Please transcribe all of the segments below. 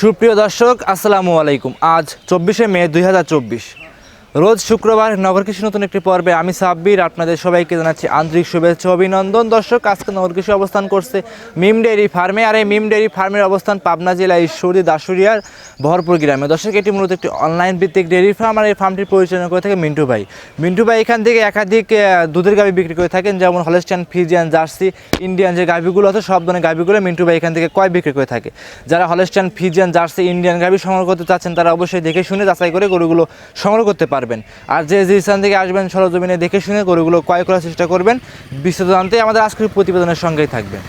সুপ্রিয় দর্শক আসসালামু আলাইকুম। আজ চব্বিশে মে দুই হাজার চব্বিশ। রোজ শুক্রবার নগর কৃষি নতুন একটি পর্বে আমি সাব্বির, আপনাদের সবাইকে জানাচ্ছি আন্তরিক শুভেচ্ছা অভিনন্দন। দর্শক, আজকে নগর কৃষি অবস্থান করছে মিম ডেয়ারি ফার্মে আর এই মিম ডেয়ারি ফার্মের অবস্থান পাবনা জেলা ঈশ্বরী দাসুরিয়ার ভরপুর গ্রামে। দর্শক, এটি মূলত একটি অনলাইন ভিত্তিক ডেয়ারি ফার্ম আর এই ফার্মটির পরিচালনা করে থাকে মিন্টু ভাই। মিন্টু ভাই এখান থেকে একাধিক দুধের গাভি বিক্রি করে থাকেন, যেমন হলেস্টান ফিজিয়ান জার্সি ইন্ডিয়ান যে গাভিগুলো আছে, সব ধরনের গাভিগুলো মিন্টু ভাই এখান থেকে কয় বিক্রি করে থাকে। যারা হলেস্টান ফিজিয়ান জার্সি ইন্ডিয়ান গাভি সংগ্রহ করতে চাচ্ছেন, তারা অবশ্যই দেখে শুনে যাচাই করে গরুগুলো সংগ্রহ করতে পারবেন আর যে যে স্থান থেকে আসবেন সরজমিনে দেখে শুনে গরুগুলো ক্রয় করার চেষ্টা করবেন বিস্তারিত জানতে আমাদের আজকের প্রতিবেদনের সঙ্গেই থাকবেন।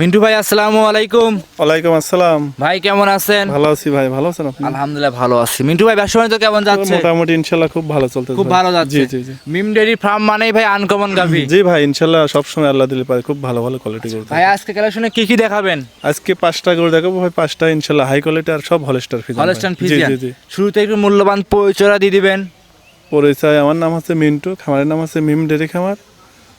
মিন্টু ভাই আসসালামু আলাইকুম। ওয়ালাইকুম আসসালাম। ভাই কেমন আছেন? ভালো আছি ভাই ভালো আছেন আপনি? আলহামদুলিল্লাহ ভালো আছি। মিন্টু ভাই ব্যবসা বাণিজ্য কেমন যাচ্ছে? মোটামুটি ইনশাল্লাহ খুব ভালো চলতেছে খুব ভালো যাচ্ছে। জি জি মিম ডেয়ারি ফার্ম মানেই ভাই আনকমন গাভি। জি ভাই ইনশাল্লাহ সবসময় আল্লাহ দিলে পারে খুব ভালো ভালো কোয়ালিটি করতে ভাই আজকে কালেকশনে কি কি দেখাবেন? আজকে পাঁচটা করে দেখাবো ভাই পাঁচটা ইনশাল্লাহ হাই কোয়ালিটি আর সব হলস্টার ফিজ হলস্টান জি ফিজিয়ান জি জি। শুরুতে একটু মূল্যবান পরিচয় দিয়ে দিবেন। পরিচয় আমার নাম হচ্ছে মিন্টু খামারের নাম হচ্ছে মিম ডেরি খামার।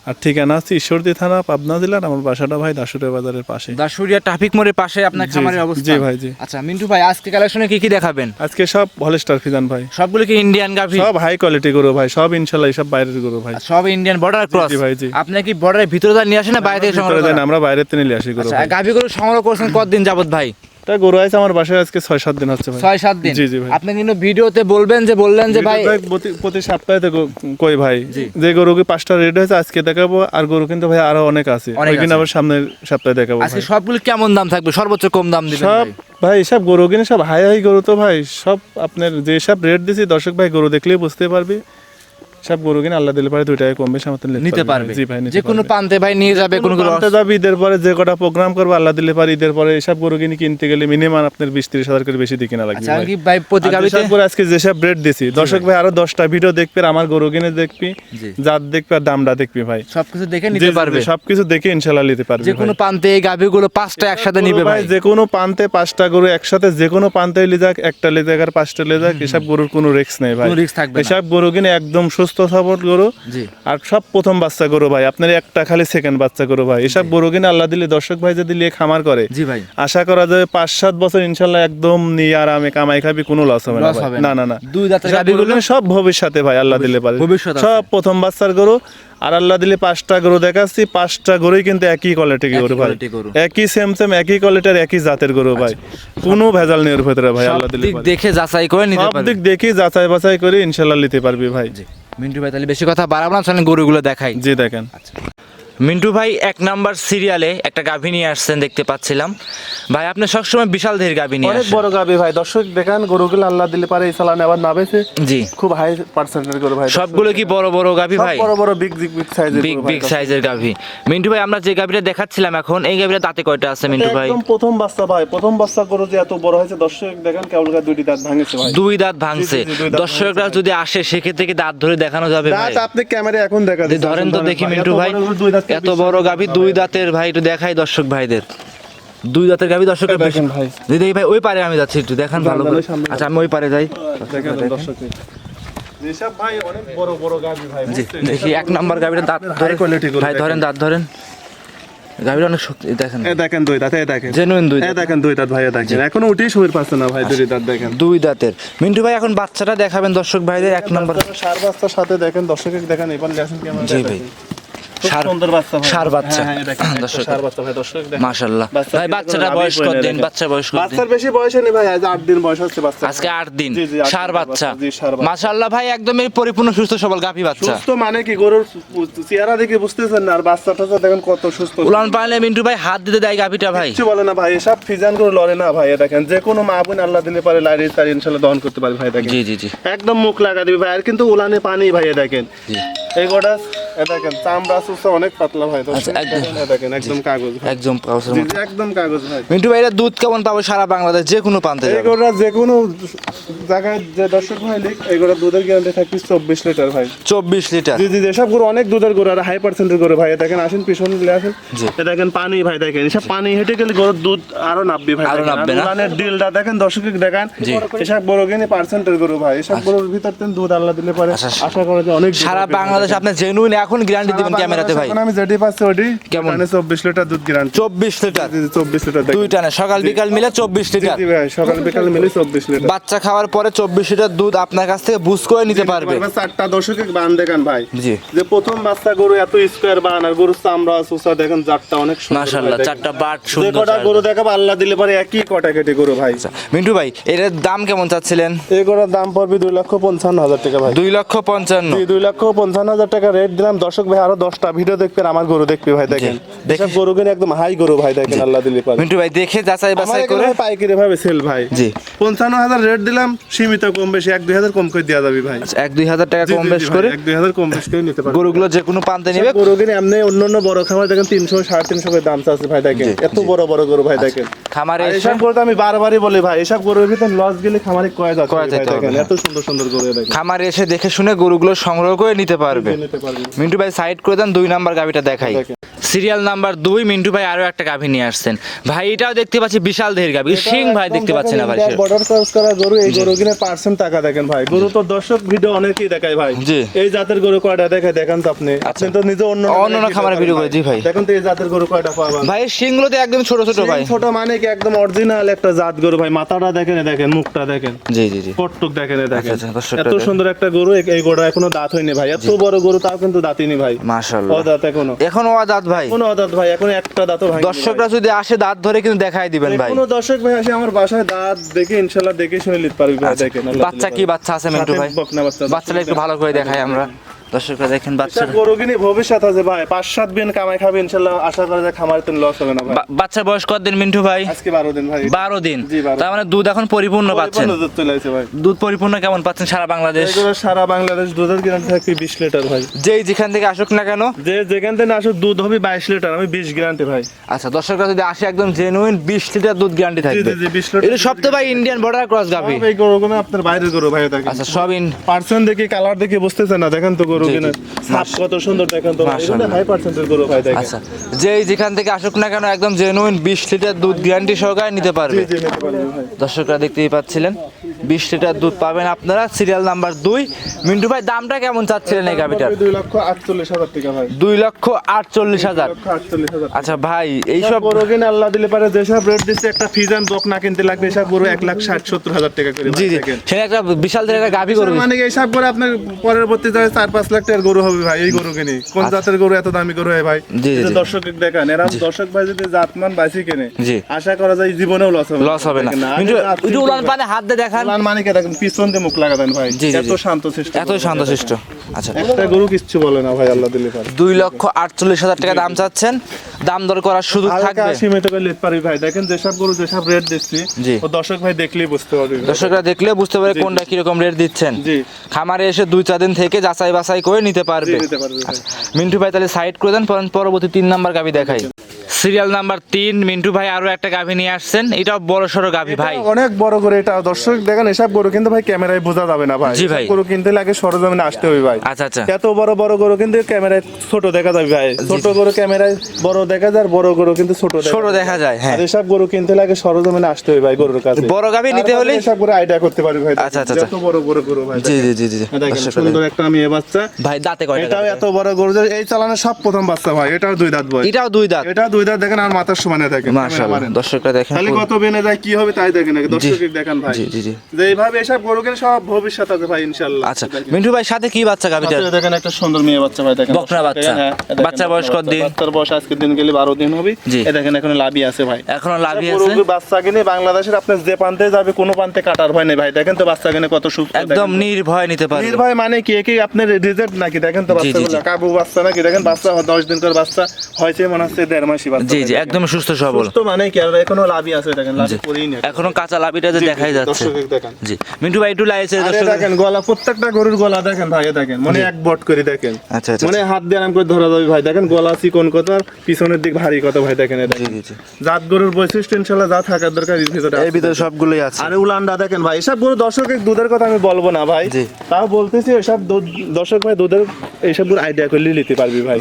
আর ঠিকানা আছে ঈশ্বরদী থানা পাবনা জেলার আমার বাসাটা ভাই দাসুরিয়া বাজারের পাশে। দাসুরিয়া ট্রাফিক মোড়ের পাশে আপনার খামারের অবস্থা? জি ভাই, জি। আচ্ছা মিন্টু ভাই আজকে কালেকশনে কি কি দেখাবেন? আজকে সব হলস্টার ফিজান ভাই। সবগুলো কি ইন্ডিয়ান গাভি? সব হাই কোয়ালিটি গরু ভাই সব ইনশাল্লাহ সব বাইরের গরু ভাই। সব ইন্ডিয়ান বর্ডার ক্রস জি ভাই, জি। আপনি কি বর্ডারের ভিতরে যা নিয়ে আসেন না বাইরে থেকে সংগ্রহ করেন? আমরা বাইরে থেকে নিয়ে আসি গরু আচ্ছা ভাই। গাভিগুলো সংগ্রহ করছেন কতদিন যাবত ভাই? তা গরু আছে আমার বাসায় আজকে ছয় সাত দিন হচ্ছে ভাই। ছয় সাত দিন? জি, জি ভাই। আপনি কিন্তু ভিডিওতে বলবেন যে বললেন যে ভাই প্রতি- সপ্তাহে তো কই ভাই। যে পাঁচটা রেড হয়েছে আজকে দেখাবো। আর গরু কিন্তু ভাই আরও অনেক আছে। ওইখানে আবার সামনের সপ্তাহে দেখাবো আজকে। সবগুলো কেমন দাম থাকবে? সর্বোচ্চ কম দাম দিবেন সব ভাই? সব গরু কিনে সব হাই হাই গরু তো ভাই। সব আপনার যে সব রেট দিছি দর্শক ভাই গরু দেখলেই বুঝতে পারবি। সব গরু কিনে আল্লাহ দিলে পারে দুই টাকা কম বেশি আমাদের নিতে পারবে। জি ভাই যে কোনো। প্রান্তে ভাই নিয়ে যাবে কোনো আনতে যাবে ঈদের পরে যে কটা প্রোগ্রাম করব আল্লাহ দিলে পারে ঈদের পরে এসব গরু কিনে কিনতে গেলে মিনিমাম আপনার বিশ ত্রিশ হাজার করে বেশি দিয়ে কিনা লাগবে আচ্ছা ভাই। প্রতি আজকে যেসব রেট দিছি দর্শক ভাই। আরও দশটা ভিডিও দেখবি আমার গরু কিনে দেখবি। জাত দেখবি আর দামটা দেখবি ভাই। সবকিছু দেখে নিতে পারবে। সবকিছু দেখে ইনশাল্লাহ নিতে পারবে যে কোনো প্রান্তে এই গাভিগুলো পাঁচটা একসাথে নিবে ভাই যে কোনো পান্তে পাঁচটা গরু একসাথে যে কোনো পান্তে লে যাক একটা লে যাক আর পাঁচটা লে যাক এসব গরুর কোনো রিস্ক নেই ভাই। কোনো risk থাকবে না। এসব গরু কিনে একদম সুস্থ সবল গরু। জি। আর সব প্রথম বাচ্চা গরু ভাই আপনার একটা খালি সেকেন্ড বাচ্চা গরু ভাই। এসব গরু কিনে আল্লাহ দিলে দর্শক ভাই যদি লিয়ে খামার করে জি ভাই। আশা করা যায় পাঁচ সাত বছর ইনশাল্লাহ একদম নিয়ে আরামে কামাই খাবি কোনো লস হবে না না। না না দুই গরু সব ভবিষ্যতে ভাই আল্লাহ দিলে পারে। সব প্রথম বাচ্চার গরু আর আল্লাহ দিলে পাঁচটা গরু দেখাচ্ছি পাঁচটা গরুই কিন্তু একই কোয়ালিটি গরু ভাই। একই সেম সেম একই কোয়ালিটির একই জাতের গরু ভাই। কোনো ভেজাল নেই ওর ভেতরে ভাই আল্লাহ দিলে দেখে যাচাই করে নিতে পারবে। দিক দেখে যাচাই বাছাই করে ইনশাল্লাহ নিতে পারবি ভাই। মিন্টু ভাই তাহলে বেশি কথা বাড়াবো না চলেন গরুগুলো দেখাই। জি দেখেন। মিন্টু ভাই এক নাম্বার সিরিয়ালে একটা গাভী নিয়ে আসছেন দেখতে পাচ্ছিলাম। ভাই আপনি সবসময় বিশাল ধীর গাভী নিয়ে অনেক বড় গাবি ভাই। দর্শক দেখেন গরুগুলো আল্লাহ দিলে পারে এই সালানে আবার নাবেছে জি। খুব হাই পার্সেন্টের গরু ভাই। সবগুলো কি বড় বড় গাভী ভাই? বড় বড় বিগ বিগ বিগ সাইজের বিগ বিগ সাইজের গাভী। মিন্টু ভাই আমরা যে গাভীটা দেখাচ্ছিলাম এখন এই গাভীটা দাঁতে কয়টা আছে মিন্টু ভাই? একদম প্রথম বাচ্চা ভাই প্রথম বাচ্চা গরু যে এত বড় হয়েছে দর্শক দেখেন কেবল দুইটি দাঁত ভাঙেছে ভাই। দুই দাঁত ভাঙছে। দুই দাঁত দর্শকরা যদি আসে সেক্ষেত্রে কি দাঁত ধরে দেখানো যাবে ভাই? দাঁত আপনি ক্যামেরা এখন দেখা ধরেন তো দেখি মিন্টু ভাই। এত বড় গাভী দুই দাঁতের ভাই একটু দেখাই দর্শক ভাইদের। দুই দাঁতের গাভী ভাই। দিদি ভাই ওই পারে আমি যাচ্ছি একটু দেখান ভালো করে। আচ্ছা আমি ওই পারে যাই। দর্শক? দেখি এক নাম্বার গাভীর দাঁত ধরে ভাই ধরেন দাঁত ধরেন। গাভীর অনেক শক্তি দেখেন। এ দেখেন দুই দাঁত এ দেখেন। জেনুইন দুই দাঁত। দেখেন দুই দাঁত ভাই দেখেন। এখনও উঠেই সময় পাচ্ছে না ভাই দুই দাঁত দেখেন। দুই দাঁতের। মিন্টু ভাই এখন বাচ্চাটা দেখাবেন দর্শক ভাইদের এক নাম্বার। সার বাচ্চার সাথে দেখেন দর্শকের দেখেন এবার লেসেন কেমন জি ভাই। বাচ্চা বাচ্চা। হ্যাঁ, হ্যাঁ, দেখেন, একটা দর্শক। ষাঁড় বাচ্চা ভাই দর্শক দেখেন ভাই বাচ্চাটা বয়স কত দিন দেখেন। বয়স কত বাচ্চার বেশি বয়স নেই ভাই আজ আট দিন বয়স হচ্ছে বাচ্চা। আজকে আট দিন। জি, জি, আট সার বাচ্চা। জি, ষাঁড় বাচ্চা। মাশাল্লাহ ভাই একদমই পরিপূর্ণ সুস্থ সবল গাভী বাচ্চা। সুস্থ মানে কি গরুর চেহারা দেখে বুঝতেছেন না আর বাচ্চাটা দেখেন কত সুস্থ। উলান পাইলে মিন্টু ভাই হাত দিতে দেয় গাভীটা ভাই। কিছু বলে না ভাই এসব ফিজান করে লড়ে না ভাই দেখেন। যে কোনো মা বোন আল্লাহ দিলে পারে লাইরে তার ইনশাল্লাহ দহন করতে পারে ভাই দেখেন। জি জি জি। একদম মুখ লাগা দিবি ভাই আর কিন্তু উলানে পানি ভাই দেখেন। এই গোটা এ দেখেন চামড়া সুসা অনেক পাতলা ভাই তো আচ্ছা, একদম। এ দেখেন একদম কাগজ একদম পাউসের জি, মতো। জি, একদম কাগজ ভাই। মিন্টু ভাই এটা দুধ কেমন পাবো সারা বাংলাদেশ যে কোনো প্রান্তে যে কোনো জায়গায় যে দর্শক ভাই লিখ এগুলো দুধের গ্যারান্টি থাকবে চব্বিশ লিটার ভাই। চব্বিশ লিটার। জি জি এসব গরু অনেক দুধের গরু আর হাই পার্সেন্টের গরু ভাই দেখেন আসেন পিছনে দিলে আসেন। দেখেন পানি ভাই দেখেন এসব পানি হেঁটে গেলে গরুর দুধ আরও নাববে ভাই আরও নাববে না? ডিলটা দেখেন দর্শকের দেখেন। এসব কিনে পার্সেন্টের গরু ভাই এসব গরুর ভিতর দুধ আল্লাহ দিলে পারে। আচ্ছা, আশা করা যায় অনেক সারা বাংলাদেশ আপনি জেনুইন এখন গ্যারান্টি দিবেন ক্যামেরাতে ভাই? এখন আমি যেটি পাচ্ছি ওটি কেমন? কেমন চব্বিশ লিটার দুধ গ্যারান্টি চব্বিশ লিটার? চব্বিশ লিটার দুই টানে। সকাল বিকাল মিলে চব্বিশ জি, লিটার? জি ভাই সকাল বিকাল মিলে চব্বিশ লিটার। বাচ্চা খাওয়ার পরে চব্বিশ লিটার দুধ আপনার কাছ থেকে বুঝ করে নিতে পারবে? চারটা দশকে বান দেখেন ভাই। জি। যে প্রথম বাচ্চা গরু এত স্কোয়ার বান আর গরুর চামড়া সুসা দেখেন জাতটা অনেক সুন্দর দেখেন। চারটা বাট যে সুন্দর কটা গরু দেখাবো আল্লাহ দিলে পারে একই কটা কেটে গরু ভাই। আচ্ছা, মিন্টু ভাই এর দাম কেমন চাচ্ছিলেন? এই গরুর দাম পড়বে দুই লক্ষ পঞ্চান্ন হাজার টাকা ভাই। দুই লক্ষ পঞ্চান্ন। জি দুই লক্ষ পঞ্চান্ন হাজার টাকা রেট দিলাম। দর্শক ভাই আরও দশটা ভিডিও দেখবেন আমার গরু দেখবে ভাই দেখেন। দেখেন গরু কিনে একদম হাই গরু ভাই দেখেন আল্লাহ দিলে পারে। মিন্টু ভাই দেখে যাচাই বাছাই করে পাইকারি ভাবে সেল ভাই। জি। পঞ্চান্ন হাজার রেট দিলাম সীমিত কম বেশি এক দুই হাজার কম করে দেওয়া যাবে ভাই। আচ্ছা, এক দুই হাজার টাকা কম বেশ করে এক দুই হাজার কম বেশ করে নিতে পারবে। গরুগুলো যে কোনো প্রান্তে নিবে গরু কিনে এমনি অন্য অন্য বড় খামার দেখেন তিনশো সাড়ে তিনশো করে দাম চাচ্ছে ভাই দেখেন। এত বড় বড় গরু ভাই দেখেন। খামারে এসব গরু তো আমি বারবারই বলি ভাই এসব গরুর ভিতর লস গেলে খামারে কয়া যাচ্ছে ভাই দেখেন। এত সুন্দর সুন্দর গরু দেখেন। খামারে এসে দেখে শুনে গরুগুলো সংগ্রহ করে নিতে পারবে। মিন্টু ভাই সাইড করে দেন দুই নাম্বার গাভিটা দেখাই। সিরিয়াল নাম্বার দুই মিন্টু ভাই আরও একটা গাভি নিয়ে আসছেন। ভাই এটাও দেখতে পাচ্ছি বিশাল দেহের গাভি। সিং ভাই দেখতে পাচ্ছি না ভাই বর্ডার ক্রস করা গরু এই গরু কিনে পার্সেন্ট টাকা দেখেন ভাই। গরু তো দর্শক ভিডিও অনেকেই দেখায় ভাই। এই জাতের গরু কয়টা দেখায় দেখেন তো আপনি। আপনি তো নিজে অন্য অন্য অন্য খামারে ভিডিও করে, জি ভাই। দেখেন তো এই জাতের গরু কয়টা পাবেন ভাই সিংগুলো তো একদম ছোট ছোট ভাই। ছোট মানে কি একদম অরিজিনাল একটা জাত গরু ভাই। মাথাটা দেখেন দেখেন মুখটা দেখেন। জি জি জি। কটটুক দেখেন দেখেন। আচ্ছা, এত সুন্দর একটা গরু এই- গরুটা এখনও দাঁত হয়নি ভাই। এত বড় গরু তাও কিন্তু দাঁতিনি ভাই। মাশাআল্লাহ। অদাঁত এখনও। এখন ও দাঁত ভাই? কোনো অদাত ভাই এখন একটা দাঁতও ভাই। দর্শকরা যদি আসে দাঁত ধরে কিন্তু দেখাই দিবেন ভাই। কোনো দর্শক ভাই আসে আমার বাসায় দাঁত দেখে ইনশাল্লাহ দেখে শুনে নিতে পারবে ভাই দেখেন বাচ্চা কি বাচ্চা আছে মিন্টু ভাই? বকনা বাচ্চা বাচ্চাটা একটু ভালো করে দেখাই আমরা। দর্শকরা দেখেন বাচ্চা গরু কিনে ভবিষ্যৎ আছে ভাই। পাঁচ সাত দিন কামাই খাবে আশা করা যায় খামার লস হবে না ভাই। বাচ্চার বয়স মিন্টু ভাই? আজকে বারো দিন ভাই। বারো দিন। তার মানে দুধ এখন পরিপূর্ণ পাচ্ছেন। দুধ চলে আসে ভাই। দুধ পরিপূর্ণ কেমন পাচ্ছেন সারা বাংলাদেশ? এগুলো সারা বাংলাদেশ দুধের গ্যারান্টি লিটার ভাই। যেই যেখান থেকে আসুক না কেন? যে যেখান থেকে আসুক দুধ হবে বাইশ লিটার আমি বিশ গ্যারান্টি ভাই। আচ্ছা দর্শকরা যদি আসে একদম জেনুইন বিশ লিটার দুধ গ্যারান্টি থাকবে। জি, জি, 20 লিটার এটা সব তো ভাই ইন্ডিয়ান বর্ডার ক্রস এই গরুগুলো আপনার বাইরের গরু ভাই দেখেন আচ্ছা সব ইন পার্সেন্ট দেখে কালার দেখে বুঝতেছেন না দেখেন তো গরু। কিনে কত সুন্দর দেখেন তো হাই পার্সেন্টের গরু ভাই দেখেন। আচ্ছা যেই যেখান থেকে আসুক না কেন একদম জেনুইন বিশ লিটার দুধ গ্যারান্টি সহকারে নিতে পারবে। দর্শকরা দেখতেই পাচ্ছিলেন। বিশ লিটার দুধ পাবেন আপনারা। সিরিয়াল নাম্বার দুই। মিন্টু ভাই দামটা কেমন চাচ্ছিলেন এই গাভিটার? দুই লক্ষ আটচল্লিশ হাজার টাকা ভাই। দুই লক্ষ আটচল্লিশ হাজার। আচ্ছা ভাই এইসব গরু কিনে আল্লাহ দিলে পারে যেসব রেট দিচ্ছে একটা ফিজান বক না কিনতে লাগবে এসব গরু এক লাখ ষাট সত্তর হাজার টাকা করে জি জি। সেটা একটা বিশাল একটা গাভি করবে মানে এইসব করে আপনার পরবর্তী যায় চার পাঁচ লাখ টাকার গরু হবে ভাই এই গরু কিনে। কোন জাতের গরু এত দামি গরু হয় ভাই? আচ্ছা। এই। দর্শক দেখান। এরা দর্শক ভাই যদি জাতমান বাইসি কেনে। আশা করা যায় জীবনেও লস হবে। লস হবে না। কিন্তু উলান পানে হাত দিয়ে দেখান। মানে কে? দেখেন পিছন দিয়ে মুখ লাগাতেন ভাই। এত শান্ত শিষ্ট এত শান্তশিষ্ট আচ্ছা। একটা গরু কিচ্ছু বলে না ভাই আল্লাহ দিলে পারে। দুই লক্ষ আটচল্লিশ হাজার টাকা দাম চাচ্ছেন। দাম দর করার সুযোগ থাকবে। পারি ভাই। দেখেন যেসব গরু যেসব রেট দিচ্ছি। ও দর্শক ভাই দেখলেই বুঝতে পারবে। দর্শকরা দেখলে বুঝতে পারে কোনটা কীরকম রেট দিচ্ছেন। জি। খামারে এসে দুই চার দিন থেকে যাচাই বাছাই করে নিতে পারবে। ভাই। মিন্টু ভাই তাহলে সাইড করে দেন পর- পরবর্তী তিন নাম্বার গাভি দেখাই। সিরিয়াল নাম্বার তিন মিন্টু ভাই আরও একটা গাভি নিয়ে আসছেন। এটাও বড় সড়ো গাভি ভাই। অনেক বড় করে এটা দর্শক দেখেন এসব গরু কিন্তু ভাই ক্যামেরায় বোঝা যাবে না ভাই। জি ভাই। গরু কিনতে লাগে সরজমিনে আসতে হবে ভাই। আচ্ছা আচ্ছা। এত বড় বড় গরু কিন্তু ক্যামেরায় ছোট দেখা যাবে ভাই। ছোট গরু ক্যামেরায় বড় দেখা যায় বড় গরু কিন্তু ছোট ছোট দেখা যায় হ্যাঁ। এসব গরু কিনতে লাগে সরজমিনে আসতে হবে ভাই গরুর কাছে। বড় গাভি নিতে হলে? এসব করে আইডিয়া করতে পারবে ভাই। আচ্ছা, আচ্ছা, যত বড় বড় গরু ভাই। জি জি জি জি সুন্দর। একটা মেয়ে বাচ্চা। ভাই দাঁতে কয়টা এটাও এত বড় গরু এই চালানো সব প্রথম বাচ্চা ভাই এটাও দুই দাঁত ভাই। এটাও দুই দাঁত? এটা দেখেন আর মাথার সমানে দেখেন। মাশাআল্লাহ। দর্শকরা দেখেন তাহলে কত বেনে যায় কি হবে তাই দেখেন আগে। দর্শক দেখান ভাই। জি জি জি। যে এইভাবে এসব গরু কিনে সব ভবিষ্যৎ আছে ভাই ইনশাল্লাহ আচ্ছা মিন্টু ভাই সাথে কি বাচ্চা সাথে দেখেন একটা সুন্দর মেয়ে বাচ্চা ভাই দেখেন বকনা বাচ্চা। হ্যাঁ, বাচ্চা বয়স বকনা কতদিন? বাচ্চার বয়স আজকের দিন গেলে বারো দিন হবে। এ দেখেন এখন লাভি আছে ভাই। এখনও লাভি গরু বাচ্চা কিনে বাংলাদেশের আপনার যে প্রান্তে যাবে কোনো প্রান্তে কাটার ভয় নেই ভাই। দেখেন তো বাচ্চা কিনে কত সুখ একদম নির্ভয় নিতে পারবে। নির্ভয় মানে কি কি? আপনার রিজেক্ট নাকি? দেখেন তো বাচ্চাগুলো। কাবু বাচ্চা নাকি? দেখেন বাচ্চা দশ দিন করে বাচ্চা হয়েছে মনে হচ্ছে দেড় মাসি বাচ্চা জি ভাই জি দেখেন। একদম সুস্থ সবল। সুস্থ মানে কি আর এখনও লাভই আছে দেখেন লাভ করেই না এখনও কাঁচা লাভিটা যে জি, জি, দেখাই যাচ্ছে। দর্শক দেখেন। জি মিন্টু ভাই একটু লাইছে দর্শক। দেখেন গলা প্রত্যেকটা গরুর গলা দেখেন ভাই দেখেন মানে এক বট করে দেখেন। আচ্ছা আচ্ছা মানে হাত দিয়ে আরাম করে ধরা যাবে ভাই। দেখেন গলা চিকন কত আর পিছনের দিক ভারী কত ভাই দেখেন জাত গরুর বৈশিষ্ট্য ইনশাল্লাহ যা থাকার দরকার এর ভিতরে এর ভিতরে সবগুলোই আছে। আরে উলানটা দেখেন ভাই এসব গরু দর্শকের দুধের কথা আমি বলব না ভাই। তাও বলতেছি এসব দর্শক ভাই দুধের এইসব গরু আইডিয়া করলে নিতে পারবি ভাই।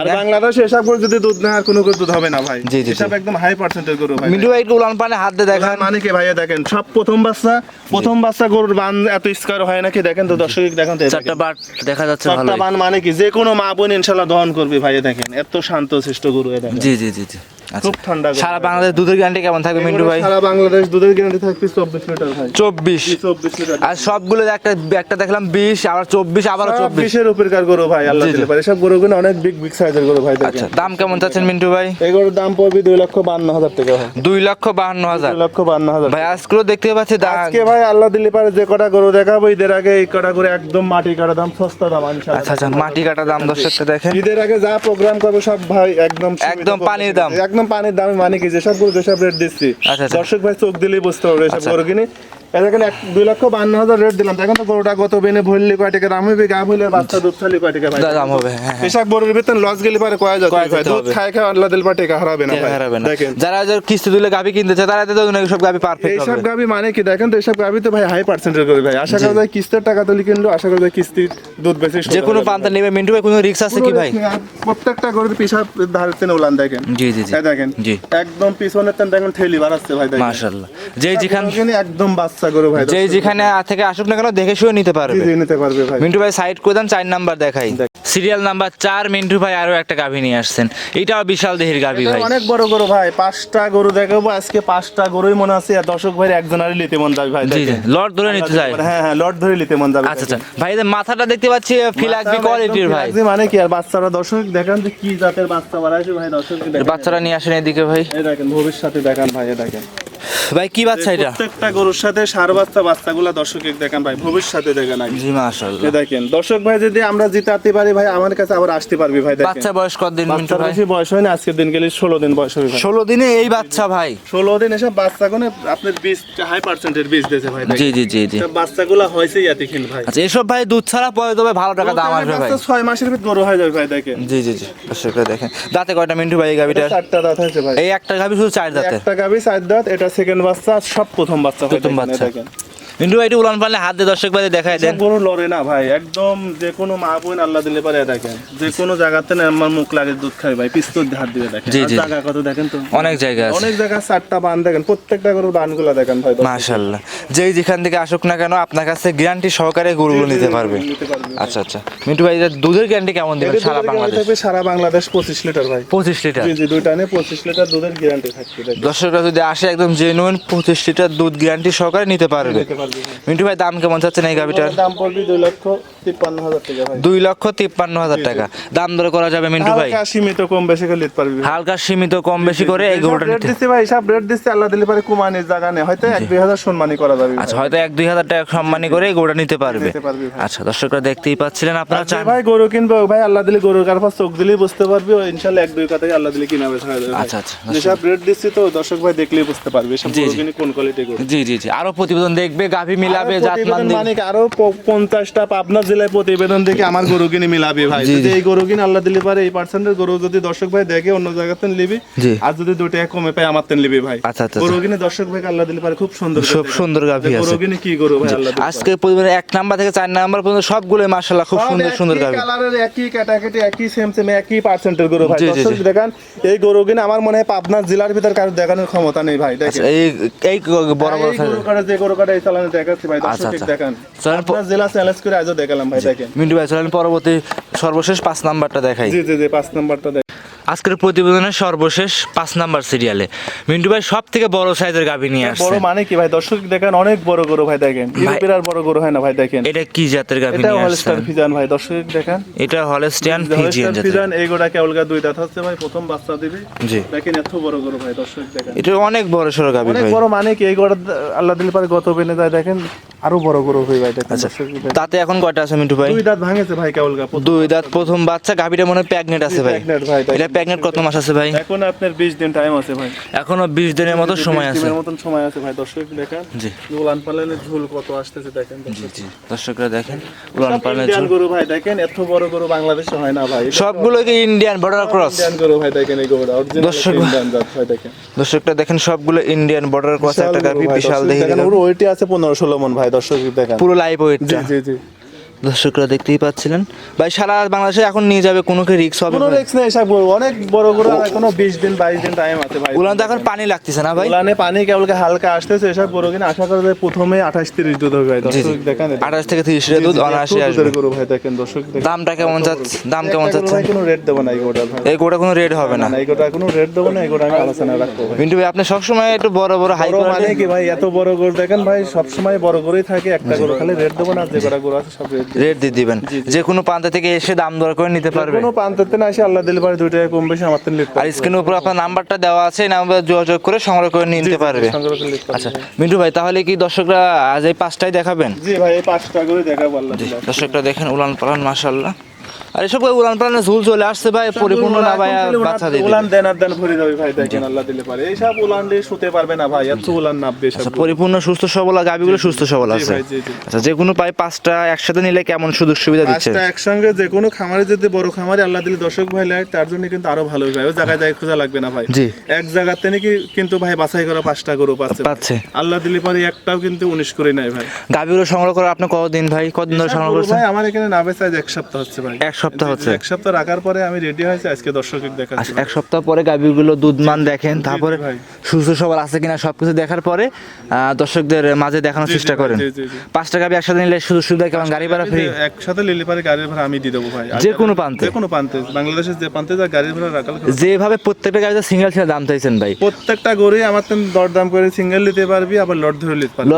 আর বাংলাদেশে এসব গরু যদি দুধ না আর কোনো দুধ হবে না ভাই? জি, জি, জি। এসব একদম হাই পার্সেন্টের গরু ভাই। মিডু ভাই উলান পানে হাত দিয়ে দেখেন। মানে কি ভাইয়া দেখেন? সব প্রথম বাচ্চা প্রথম বাচ্চা গরুর বান এত স্কার হয় নাকি? দেখেন তো দর্শক দেখেন তো চারটা। বাট দেখা যাচ্ছে ভালো চারটা বান মানে কি? যে কোনো মা বোন ইনশাল্লাহ দহন করবে ভাইয়া দেখেন। এত শান্ত শিষ্ট গরু এ দেখেন। জি জি জি জি। খুব ঠান্ডা সারা বাংলাদেশ দুধের গ্যারান্টি কেমন থাকবে মিন্টু ভাই? সারা বাংলাদেশ দুধের গ্যারান্টি থাকবে চব্বিশ লিটার ভাই। চব্বিশ। চব্বিশ লিটার আর সবগুলো একটা একটা দেখলাম বিশ আবার চব্বিশ আবারও চব্বিশ। চব্বিশের উপরকার গরু ভাই আল্লাহ। দিলে পারে। সব গরুগুলো অনেক বিগ বিগ সাইজের গরু ভাই আচ্ছা দাম কেমন চাচ্ছেন মিন্টু ভাই? এই গরুর দাম পড়বে দুই লক্ষ বান্ন হাজার টাকা ভাই। দুই লক্ষ বাহান্ন হাজার। দুই লক্ষ বান্ন হাজার ভাই আজকেও দেখতে পাচ্ছি আজকে ভাই আল্লাহ দিলে পারে যে কটা গরু দেখাবো ঈদের আগে এই কটা করে একদম মাটি কাটা দাম সস্তা দাম আচ্ছা আচ্ছা মাটি কাটা দাম দর্শকটা দেখেন। ঈদের আগে যা প্রোগ্রাম করব সব ভাই একদম একদম পানির দাম। একদম পানির দামে মানে কি যেসব গরু যেসব রেট দিচ্ছি। আচ্ছা, আচ্ছা। দর্শক ভাই চোখ দিলেই বুঝতে পারবে এসব গরু কিনি। এই দেখেন এক দুই লক্ষ বান্ন হাজার রেট দিলাম। এখন তো গরুটা গত বেনে ভরলে কয় টাকা দাম হবে গা ভরলে বাচ্চা দুধ খালি কয় টাকা দাম হবে হ্যাঁ হ্যাঁ। এসব গরুর বেতন লস গেলে পারে কয় ভাই? দুধ খায় খায় আল্লাহ দিল টাকা হারাবে না হারাবে না। দেখেন। যারা যারা কিস্তি দিলে গাভি কিনতে চায় তারা তো নাকি সব গাভি পারফেক্ট হবে। গাবি মানে কি? দেখেন তো এইসব গাবি তো ভাই হাই পার্সেন্টের করে ভাই। আশা করা যায় কিস্তির টাকা তুলি কিনলো আশা করা যায় কিস্তি দুধ বেশি যে কোনো পান্তা নেবে মিন্টু ভাই কোনো রিক্স আছে কি ভাই? প্রত্যেকটা গরুর পিছাব ধারের তেনে উলান দেখেন। জি জি জি। দেখেন একদম পিছনের তেন দেখেন ঠেলি বাড়াচ্ছে ভাই দেখেন। মাশাআল্লাহ। যেই যেখান একদম বাচ্চা গরু ভাই যেই যেখানে থেকে আসুক না কেন দেখে শুয়ে নিতে পারবে। জি, নিতে পারবে ভাই। মিন্টু ভাই সাইড করে দেন চার নাম্বার দেখাই। সিরিয়াল নাম্বার চার মিন্টু ভাই আরও একটা গাভি নিয়ে আসছেন। এটাও বিশাল দেহের গাভি ভাই। অনেক বড় গরু ভাই পাঁচটা গরু দেখাবো আজকে পাঁচটা গরুই মনে আছে আর দর্শক ভাই একজনারই নিতে মন যাবে ভাই জি লট ধরে নিতে চাই হ্যাঁ হ্যাঁ লট ধরে নিতে মন যাবে আচ্ছা আচ্ছা। ভাই মাথাটা দেখতে পাচ্ছি ফিলাকবি কোয়ালিটির ভাই। মানে কি আর বাচ্চারা দর্শক দেখান যে কি জাতের বাচ্চা বাড়াইছে ভাই দর্শক বাচ্চারা নিয়ে আসেন এদিকে ভাই। এই দেখেন ভবিষ্যতে দেখেন ভাই দেখেন। ভাই কি বাচ্চা এটা? প্রত্যেকটা গরুর সাথে সার বাচ্চা বাচ্চাগুলা দর্শক দেখান ভাই ভবিষ্যতে দেখেন আগে। জি মাশাআল্লাহ। দেখেন দর্শক ভাই যদি আমরা জিতাতে পারি ভাই আমার কাছে আবার আসতে পারবি ভাই দেখেন। বাচ্চা বয়স কত দিন মিন্টু ভাই? বেশি বয়স হয় না আজকের দিন গেলে ষোলো দিন বয়স হবে ভাই। ষোলো দিনে এই বাচ্চা ভাই? ষোলো দিন এসব বাচ্চা কোনে আপনার বীজ হাই পার্সেন্টের বীজ দিয়েছে ভাই জি জি জি জি। সব বাচ্চাগুলা হয়েছে ইয়াতে খিল ভাই। আচ্ছা এসব ভাই দুধ ছাড়া পরে তবে ভালো টাকা দাম আসবে ভাই। বাচ্চা ছয় মাসের ভিতর বড় হয়ে যাবে ভাই দেখেন। জি জি জি দেখেন। দাঁতে কয়টা মিন্টু ভাই এই চারটা দাঁত হয়েছে ভাই। এই একটা গাভি শুধু চার দাঁতে? একটা গাবি চার দাঁত এটা সেকেন্ড বাচ্চা সব প্রথম বাচ্চা প্রথম দেখেন, বাচ্চা। মিন্টু ভাই উলান পারলে হাত দিয়ে দর্শক ভাই দেখায় দেন। গরু লড়ে না ভাই একদম যে কোনো মা বোন আল্লাহ দিলে পারে দেখেন। যে কোনো জায়গাতে না আমার মুখ লাগে দুধ খাই ভাই পিস্তল দিয়ে হাত দিবে দেখেন। জি, জি। জায়গা কত দেখেন তো? অনেক জায়গা আছে। অনেক জায়গা চারটা বান দেখেন প্রত্যেকটা গরুর বানগুলো দেখেন ভাই। মাশাল্লাহ যেই যেখান থেকে আসুক না কেন আপনার কাছে গ্যারান্টি সহকারে গরুগুলো নিতে পারবে। আচ্ছা আচ্ছা। মিন্টু ভাই দুধের গ্যারান্টি কেমন দেবেন? সারা বাংলাদেশ। থাকবে সারা বাংলাদেশ পঁচিশ লিটার ভাই। পঁচিশ লিটার? জি জি দুইটা নিয়ে পঁচিশ লিটার দুধের গ্যারান্টি থাকবে দর্শকরা যদি আসে একদম জেনুইন পঁচিশ লিটার দুধ গ্যারান্টি সহকারে নিতে পারবে। মিন্টু ভাই দাম কেমন চাচ্ছেন এই গাভিটার দাম পড়বে দুই লক্ষ তিপ্পান্ন হাজার টাকা ভাই। দুই লক্ষ তিপ্পান্ন হাজার টাকা। দাম দরে করা যাবে মিন্টু ভাই? হালকা সীমিত কম বেশি করে নিতে পারবি হালকা সীমিত কম বেশি করে এই গরুটা রেট নিতে। দিচ্ছে ভাই সব রেট দিচ্ছে আল্লাহ দিলে পারে কুমানির জায়গা নেই। হয়তো এক দুই হাজার সম্মানই করা যাবে আচ্ছা হয়তো এক দুই হাজার টাকা সম্মানী করে এই গরুটা নিতে পারবে। আচ্ছা দর্শকরা দেখতেই পাচ্ছিলেন আপনারা চান। ভাই গরু কিনবে ভাই আল্লাহ দিলে গরুর কার পাশ চোখ দিলেই বুঝতে পারবে ও ইনশাল্লাহ এক দুই কথাই আল্লাহ দিলে কিনা বেচা হয়ে যাবে আচ্ছা, আচ্ছা। যেসব রেট দিচ্ছি তো দর্শক ভাই দেখলেই বুঝতে পারবে সব গরু কিনে কোন কোয়ালিটি গরু। জি জি জি। আরও প্রতিবেদন দেখবে গাভী মিলাবে আরও জাত মান আরও প- পঞ্চাশটা পাবনা জেলায় প্রতিবেদন দেখে আমার গরু কিনে মিলাবি ভাই। যদি এই গরু কিনে আল্লাহ দিলে পারে এই পার্সেন্টের গরু যদি দর্শক ভাই দেখে অন্য জায়গাতে নিবি আর যদি দুই টাকা কমে পায় আমার তেন নিবি ভাই। আচ্ছা, আচ্ছা, গরু কিনে দর্শক ভাই আল্লাহ দিলে পারে খুব সুন্দর খুব সুন্দর গাভী গরু কিনে কি গরু ভাই আল্লাহ আজকে পরিমাণে এক নাম্বার থেকে চার নাম্বার পর্যন্ত সবগুলো মাশাল্লাহ খুব সুন্দর সুন্দর গাভী। কালারের একই ক্যাটাগরি একই সেম সেম একই পার্সেন্টের গরু ভাই। দর্শক। দেখান এই গরু কিনে আমার মনে হয় পাবনা জেলার ভিতর কারও দেখানোর ক্ষমতা নেই ভাই আচ্ছা দেখেন। এই এই বড় বড় গরু কাটা যে গরু কাটা এই দেখাচ্ছি ভাই আচ্ছা, দর্শক আচ্ছা। দেখান। আপনার জেলা চ্যালেঞ্জ করে আজও দেখালাম ভাই দেখেন। মিন্টু ভাই চলেন পরবর্তী সর্বশেষ পাঁচ নাম্বারটা দেখাই। জি জি জি পাঁচ নাম্বারটা দেখ আজকের প্রতিবেদনের সর্বশেষ পাঁচ নাম্বার সিরিয়ালে মিন্টু ভাই সব থেকে বড় সাইজের গাভী নিয়ে বড় মানে কি ভাই? দর্শক দেখেন অনেক বড় গরু ভাই দেখেন। ইউরোপের আর বড় গরু হয় না ভাই দেখেন। এটা কি জাতের গাভী এটা নিয়ে হলস্টার আসছেন? ফিজান ভাই দর্শক দেখেন। এটা হলস্টিয়ান ফিজিয়ান জাতের। ফিজান এই গোটা কেবলকা দুই দাঁত হচ্ছে ভাই প্রথম বাচ্চা দিবে। জি। দেখেন এত বড় গরু ভাই দর্শক দেখেন। এটা অনেক বড় সড়ো গাভী অনেক বড় মানে কি এই গোটা আল্লাহ দিলে পারে গত বেনে যায় দেখেন আরও বড় গরু হয়ে ভাই দেখেন দর্শক তাতে এখন কয়টা আছে মিন্টু ভাই? দুই দাঁত ভাঙেছে ভাই কেবল গা দুই দাঁত প্রথম বাচ্চা গাভীটা মনে প্যাগনেট আছে ভাই। Pregnant ভাই, এটা প্যাগনেট কত মাস আছে ভাই? এখন আপনার বিশ দিন টাইম আছে ভাই। এখনও বিশ দিনের মতো সময় আছে। দিনের মতন সময় আছে ভাই দর্শক দেখেন। জি। উলান পালানের ঝুল কত আসতেছে দেখেন দর্শক। জি দর্শকরা দেখেন উলান পালনের ঝুল। গরু ভাই দেখেন এত বড় গরু বাংলাদেশে হয় না ভাই। সবগুলো কি ইন্ডিয়ান বর্ডার ক্রস ইন্ডিয়ান গরু ভাই দেখেন এই গরুটা। অরিজিনাল দর্শক ভাই। দেখেন। দর্শকটা দেখেন সবগুলো ইন্ডিয়ান বর্ডার ক্রস একটা ভাই, বিশাল দেখেন ওর ওয়েটই আছে পনেরো ষোলো মন ভাই দর্শক দেখেন। পুরো লাইভ জি জি জি। দর্শকরা দেখতেই পাচ্ছিলেন। ভাই সারা বাংলাদেশে এখন নিয়ে যাবে কোনো কি রিক্স হবে? কোনো? রিস্ক নেই সব গরু অনেক বড় আর এখনও বিশ দিন বাইশ দিন টাইম আছে ভাই। উলান তো এখন পানি লাগতেছে না ভাই? উলানে পানি কেবল হালকা আসতেছে এসব গরু কিনা আশা করা যায় প্রথমে আঠাশ তিরিশ দুধ হবে ভাই। দর্শক দেখেন। আঠাশ থেকে তিরিশ লিটার দুধ অনায়াসে আসবে। গরু ভাই দেখেন দর্শক দেখেন। দামটা কেমন যাচ্ছে দাম কেমন যাচ্ছে ভাই কোনো রেট দেবো না এই গোটা ভাই। এই গোটা কোনো রেড হবে না। এই গোটা কোনো রেট দেবো না এই গোটা আমি আলোচনা রাখব ভাই। মিন্টু ভাই আপনি সবসময় একটু বড় বড় হাই বড় মানে কি ভাই এত বড় গরু দেখেন ভাই সবসময় বড় গরুই থাকে একটা গরু খালি রেট দেবো না যে কটা গরু আছে সব রেট রেট দিয়ে দিবেন। যে কোনো প্রান্ত থেকে এসে দাম দর করে নিতে পারবে। কোনো প্রান্ততে না এসে আল্লাহ দিলে পারে দুই টাকা কম বেশি আমার তো লিখ আর স্ক্রিনের উপর আপনার নাম্বারটা দেওয়া আছে এই নাম্বার যোগাযোগ করে সংগ্রহ করে নিতে পারবে। আচ্ছা মিন্টু ভাই তাহলে কি দর্শকরা আজ এই পাঁচটাই দেখাবেন? জি ভাই এই পাঁচটা করে দেখাবো আল্লাহ দর্শকরা দেখেন উলান পালান মাশাল্লাহ আর এসব উলান পালানের ঝুল চলে আসছে ভাই পরিপূর্ণ না ভাই বাচ্চা উলান দেন আর দেন ভরে যাবে ভাই দেখেন আল্লাহ দিলে পারে। এইসব উলান দিয়ে শুতে পারবে না ভাই এত উলান নাববে সব আচ্ছা পরিপূর্ণ সুস্থ সবল গাবিগুলো সুস্থ সবল আছে। আচ্ছা যে কোনো পাই পাঁচটা একসাথে নিলে কেমন সুযোগ সুবিধা দিচ্ছে? পাঁচটা একসঙ্গে যে কোনো খামারে যদি বড় খামারে আল্লাহ দিলে দর্শক ভাই লাগে তার জন্য কিন্তু আরও ভালো ভাই। ওই জায়গায় খোঁজা লাগবে না ভাই। জি। এক জায়গাতে নাকি কিন্তু ভাই বাছাই করা পাঁচটা গরু পাচ্ছে। পাচ্ছে। আল্লাহ দিলে পারে একটাও কিন্তু উনিশ করে নাই ভাই। গাবিগুলো সংগ্রহ করে আপনি কতদিন ভাই? কতদিন ধরে সংগ্রহ গরু করছেন? ভাই আমার এখানে নামে চাইজ এক সপ্তাহ হচ্ছে ভাই। এক সপ্তাহ হচ্ছে। এক সপ্তাহ রাখার পরে আমি রেডি হয়েছে আজকে দর্শকের আচ্ছা, এক সপ্তাহ পরে গাবিগুলো দুধ মান দেখেন তারপরে সুস্থ সবল আছে কিনা সবকিছু দেখার পরে দর্শকদের মাঝে দেখানোর চেষ্টা করেন। পাঁচটা গাবি একসাথে নিলে সুযোগ সুবিধা কেমন? গাড়ি ভাড়া ফ্রি একসাথে লিলি পারে গাড়ির ভাড়া আমি দিয়ে দেবো ভাই। যে কোনো প্রান্তে? যে কোনো প্রান্তে বাংলাদেশের যে প্রান্তে যা গাড়ির ভাড়া রাখাল যেভাবে প্রত্যেকটা গাড়িতে সিঙ্গেল সিঙ্গেল দাম চাইছেন ভাই। প্রত্যেকটা গরুই আমার তো দরদাম করে সিঙ্গেল নিতে পারবি আবার লট ধরে নিতে পারবি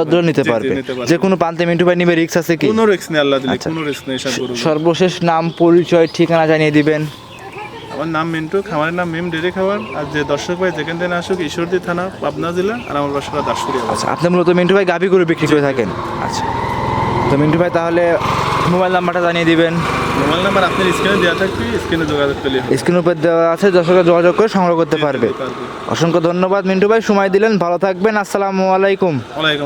জি, পারবে। নিতে পারবি। যে কোনো প্রান্তে মিন্টু ভাই নিবে রিক্স আছে কি? কোনো রিস্ক নেই আল্লাহ দিলে আচ্ছা। কোনো রিস্ক নেই সর্বশেষ নাম পরিচয় ঠিকানা জানিয়ে দিবেন। আমার নাম মিন্টু খামারের নাম মিম ডেরি খাবার। আর যে দর্শক ভাই যেখান থেকে আসুক ঈশ্বরদী থানা পাবনা জেলা আর আমার বাসাটা দাসপুরি আচ্ছা আপনি মূলত মিন্টু ভাই গাবি করে বিক্রি করে থাকেন? আচ্ছা। তো মিন্টু ভাই তাহলে মোবাইল নাম্বারটা জানিয়ে দিবেন। মোবাইল নাম্বার আপনার স্ক্রিনে দেওয়া থাকবে স্ক্রিনে যোগাযোগ করলে। স্ক্রিন উপর দেওয়া আছে দর্শকরা যোগাযোগ করে সংগ্রহ করতে পারবে। পারবে। অসংখ্য ধন্যবাদ মিন্টু ভাই সময় দিলেন ভালো থাকবেন আসসালামু আলাইকুম। ওয়ালাইকুম